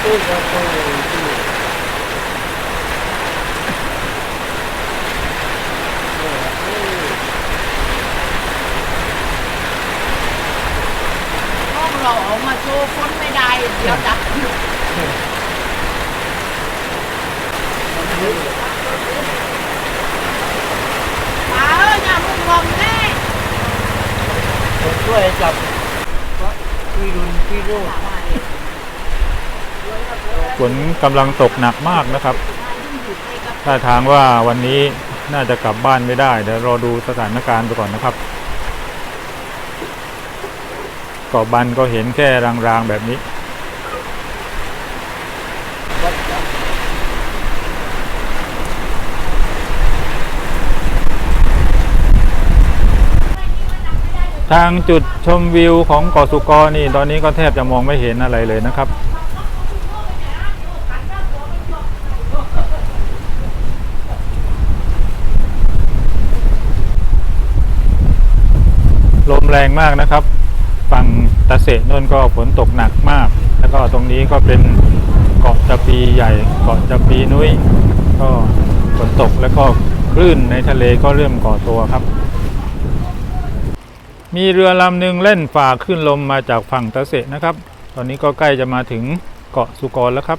ห้องเราเอามาโชว์คนไม่ได้ เดี๋ยวดับอยู่ป้าเอ้ยอย่ามึงมแน่ผมช่วยจับพี่รุนพี่รุ่ง ฝนกำลังตกหนักมากนะครับถ้าทางว่าวันนี้น่าจะกลับบ้านไม่ได้เดี๋ยวรอดูสถานการณ์ไปก่อนนะครับกาะบันก็เห็นแค่รางๆแบบนี้ ทางจุดชมวิวของเกาะสุกรนี่ ตอนนี้ก็แทบจะมองไม่เห็นอะไรเลยนะครับ แรงมากนะครับ ฝั่งตะเสนนก็ฝนตกหนักมาก แล้วก็ตรงนี้ก็เป็นเกาะจะปีใหญ่เกาะจะปีนุ้ย ก็ฝนตกแล้วก็คลื่นในทะเลก็เริ่มก่อตัวครับ มีเรือลำหนึ่งเล่นฝ่าขึ้นลมมาจากฝั่งตะเสนะครับ ตอนนี้ก็ใกล้จะมาถึงเกาะสุกรแล้วครับ